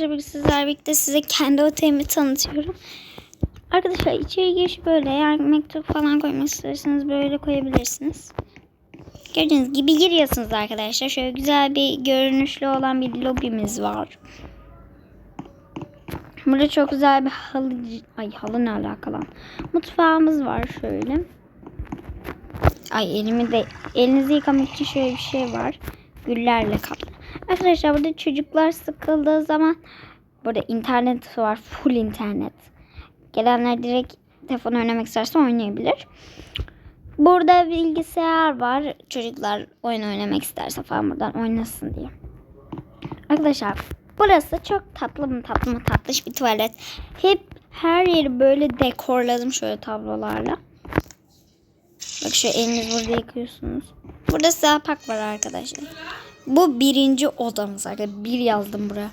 Arkadaşlar sizler birlikte size kendi otelimi tanıtıyorum. Arkadaşlar içeri giriş böyle. Yani mektup falan koymak isterseniz böyle koyabilirsiniz. Gördüğünüz gibi giriyorsunuz arkadaşlar. Şöyle güzel bir görünüşlü olan bir lobimiz var. Burada çok güzel bir halı... Ay halı ne alakalı? Mutfağımız var şöyle. Ay elimi de... Elinizi yıkamak için şöyle bir şey var. Güllerle kaplı. Arkadaşlar burada çocuklar sıkıldığı zaman burada internet var. Full internet. Gelenler direkt telefon oynamak isterse oynayabilir. Burada bilgisayar var. Çocuklar oyun oynamak isterse falan buradan oynasın diye. Arkadaşlar burası çok tatlı mı tatlı mı tatlış bir tuvalet. Hep her yeri böyle dekorladım şöyle tablolarla. Bak şu eliniz burada yıkıyorsunuz. Burada sığapak var arkadaşlar. Bu birinci odamız arkadaşlar. Bir yazdım buraya.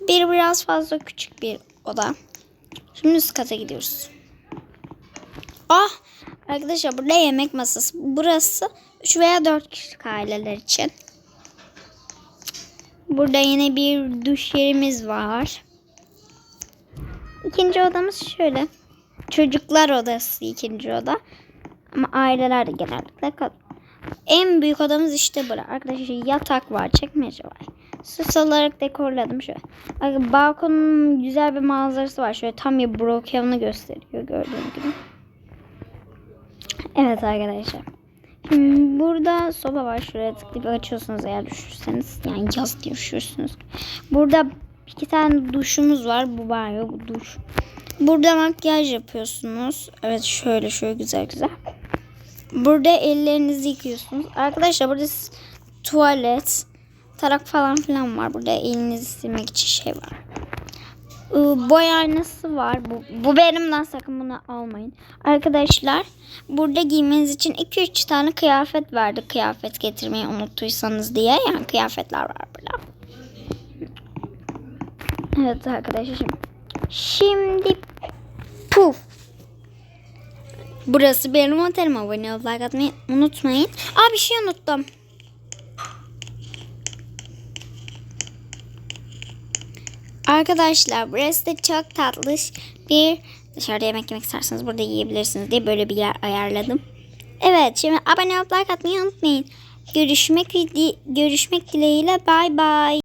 Bir biraz fazla küçük bir oda. Şimdi üst kata gidiyoruz. Ah! Arkadaşlar burada yemek masası. Burası 3 veya 4 kişilik aileler için. Burada yine bir duş yerimiz var. İkinci odamız şöyle. Çocuklar odası ikinci oda. Ama aileler de genellikle kalıyor. En büyük odamız işte bura. Arkadaşlar yatak var, çekmece var. Süs olarak dekorladım şöyle. Bak, balkonun güzel bir manzarası var. Şöyle tam bir Brookhaven'ı gösteriyor gördüğünüz gibi. Evet arkadaşlar. Şimdi burada soba var. Şuraya tıklayıp açıyorsunuz eğer düşürseniz. Yani yaz diye düşürsünüz. Burada iki tane duşumuz var. Bu banyo, bu duş. Burada makyaj yapıyorsunuz. Evet şöyle şöyle güzel güzel. Burada ellerinizi yıkıyorsunuz. Arkadaşlar burada tuvalet, tarak falan filan var. Burada elinizi silmek için şey var. Ee, Boy aynası var. Bu, bu benimden sakın bunu almayın. Arkadaşlar burada giymeniz için 2-3 tane kıyafet verdi. Kıyafet getirmeyi unuttuysanız diye. Yani kıyafetler var burada. Evet arkadaşlar. Şimdi, şimdi puf. Burası benim otelim. Abone olup like atmayı unutmayın. Aa bir şey unuttum. Arkadaşlar burası da çok tatlış bir dışarıda yemek yemek isterseniz burada yiyebilirsiniz diye böyle bir yer ayarladım. Evet şimdi abone olup like atmayı unutmayın. Görüşmek, görüşmek dileğiyle bay bay.